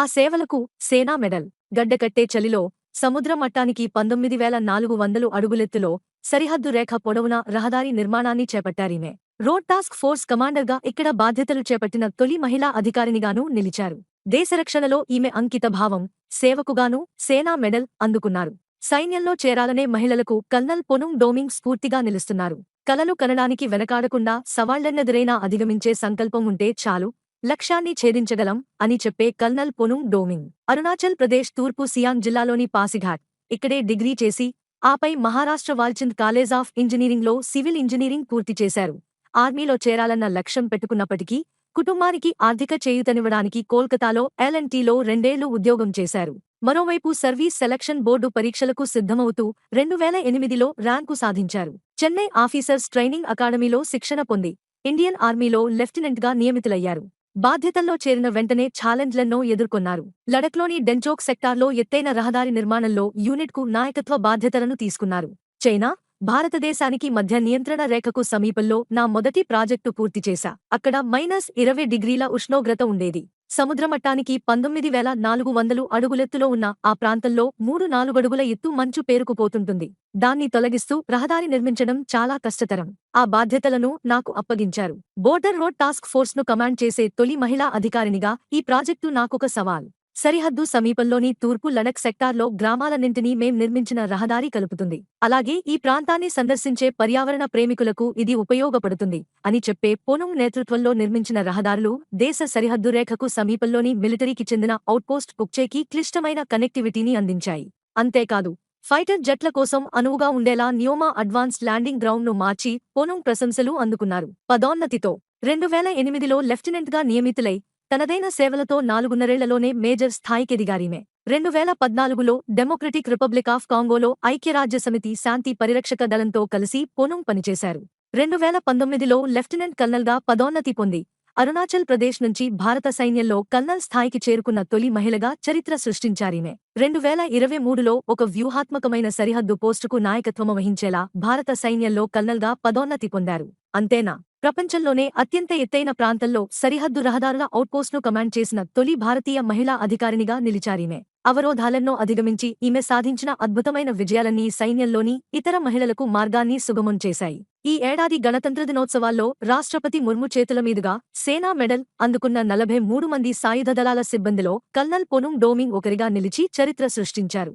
ఆ సేవలకు సేనా మెడల్. గడ్డకట్టే చలిలో సముద్ర మట్టానికి పంతొమ్మిది వేల నాలుగు వందలు అడుగులెత్తులో సరిహద్దు రేఖ పొడవున రహదారి నిర్మాణాన్ని చేపట్టారీమే. రోడ్ టాస్క్ ఫోర్స్ కమాండర్గా ఇక్కడ బాధ్యతలు చేపట్టిన తొలి మహిళా అధికారినిగానూ నిలిచారు. దేశరక్షణలో ఈమె అంకిత భావం సేవకుగానూ సేనా మెడల్ అందుకున్నారు. సైన్యంలో చేరాలనే మహిళలకు కల్నల్ పొనుం డోమింగ్ స్ఫూర్తిగా నిలుస్తున్నారు. కలలు కనడానికి వెనకాడకుండా సవాళ్ళెన్నెదురైనా అధిగమించే సంకల్పం ఉంటే చాలు. లక్ష్యాన్ని ఛేదించగలం అని చెప్పే కల్నల్ పొనుం డోమింగ్. అరుణాచల్ ప్రదేశ్ తూర్పు సియాంగ్ జిల్లాలోని పాసిఘాట్. ఇక్కడే డిగ్రీ చేసి ఆపై మహారాష్ట్ర వాల్చింద్ కాలేజ్ ఆఫ్ ఇంజనీరింగ్లో సివిల్ ఇంజనీరింగ్ పూర్తి చేశారు. ఆర్మీలో చేరాలన్న లక్ష్యం పెట్టుకున్నప్పటికీ కుటుంబానికి ఆర్థిక చేయూతనివ్వడానికి కోల్కతాలో ఎల్ఎన్టీలో రెండేళ్ళు ఉద్యోగం చేశారు. మరోవైపు సర్వీస్ సెలక్షన్ బోర్డు పరీక్షలకు సిద్ధమవుతూ రెండు వేల ఎనిమిదిలో ర్యాంకు సాధించారు. చెన్నై ఆఫీసర్స్ ట్రైనింగ్ అకాడమీలో శిక్షణ పొంది ఇండియన్ ఆర్మీలో లెఫ్టినెంట్గా నియమితులయ్యారు. బాధ్యతల్లో చేరిన వెంటనే ఛాలెంజ్లను ఎదుర్కొన్నారు. లడఖ్లోని డెంచోక్ సెక్టార్లో ఎత్తైన రహదారి నిర్మాణంలో యూనిట్కు నాయకత్వ బాధ్యతలను తీసుకున్నారు. చైనా భారతదేశానికి మధ్య నియంత్రణ రేఖకు సమీపంలో నా మొదటి ప్రాజెక్టు పూర్తి చేశా. అక్కడ మైనస్ ఇరవై డిగ్రీల ఉష్ణోగ్రత ఉండేది. సముద్రమట్టానికి పంతొమ్మిది వేల నాలుగు వందలు అడుగులెత్తులో ఉన్న ఆ ప్రాంతంలో మూడు నాలుగడుగుల ఎత్తు మంచు పేరుకుపోతుంటుంది. దాన్ని తొలగిస్తూ రహదారి నిర్మించడం చాలా కష్టతరం. ఆ బాధ్యతలను నాకు అప్పగించారు. బోర్డర్ రోడ్ టాస్క్ ఫోర్స్ను కమాండ్ చేసే తొలి మహిళా అధికారినిగా ఈ ప్రాజెక్టు నాకొక సవాల్. సరిహద్దు సమీపంలోని తూర్పు లడక్ సెక్టార్లో గ్రామాలన్నింటినీ మేం నిర్మించిన రహదారి కలుపుతుంది. అలాగే ఈ ప్రాంతాన్ని సందర్శించే పర్యావరణ ప్రేమికులకు ఇది ఉపయోగపడుతుంది అని చెప్పే పోనుంగ్ నేతృత్వంలో నిర్మించిన రహదారులు దేశ సరిహద్దు రేఖకు సమీపంలోని మిలిటరీకి చెందిన అవుట్పోస్ట్ కుక్చేకి క్లిష్టమైన కనెక్టివిటీని అందించాయి. అంతేకాదు ఫైటర్ జట్ల కోసం అనువుగా ఉండేలా న్యోమా అడ్వాన్స్ ల్యాండింగ్ గ్రౌండ్ను మార్చి పోనుంగ్ ప్రశంసలు అందుకున్నారు. పదోన్నతితో రెండు వేల ఎనిమిదిలో లెఫ్టినెంట్గా నియమితులై తనదైన సేవలతో నాలుగున్నరేళ్ళలోనే మేజర్ స్థాయికెదిగారీమే. రెండు వేల పద్నాలుగులో డెమోక్రటిక్ రిపబ్లిక్ ఆఫ్ కాంగోలో ఐక్యరాజ్యసమితి శాంతి పరిరక్షక దళంతో కలిసి పొనుం పనిచేశారు. రెండు వేల పంతొమ్మిదిలో లెఫ్టినెంట్ కల్నల్గా పదోన్నతి పొంది అరుణాచల్ ప్రదేశ్ నుంచి భారత సైన్యంలో కల్నల్ స్థాయికి చేరుకున్న తొలి మహిళగా చరిత్ర సృష్టించారీమే. రెండు వేల ఇరవై మూడులో ఒక వ్యూహాత్మకమైన సరిహద్దు పోస్టుకు నాయకత్వం వహించేలా భారత సైన్యంలో కల్నల్గా పదోన్నతి పొందారు. అంతేనా? ప్రపంచంలోనే అత్యంత ఎత్తైన ప్రాంతంలో సరిహద్దు రహదారుల అవుట్పోస్ట్ను కమాండ్ చేసిన తొలి భారతీయ మహిళా అధికారినిగా నిలిచారీమె. అవరోధాలన్నో అధిగమించి ఈమె సాధించిన అద్భుతమైన విజయాలన్నీ సైన్యంలోని ఇతర మహిళలకు మార్గాన్ని సుగమం చేశాయి. ఈ ఏడాది గణతంత్ర దినోత్సవాల్లో రాష్ట్రపతి ముర్ము చేతుల మీదుగా సేనా మెడల్ అందుకున్న నలభై మూడు మంది సాయుధ దళాల సిబ్బందిలో కల్నల్ పొనుం డోమింగ్ ఒకరిగా నిలిచి చరిత్ర సృష్టించారు.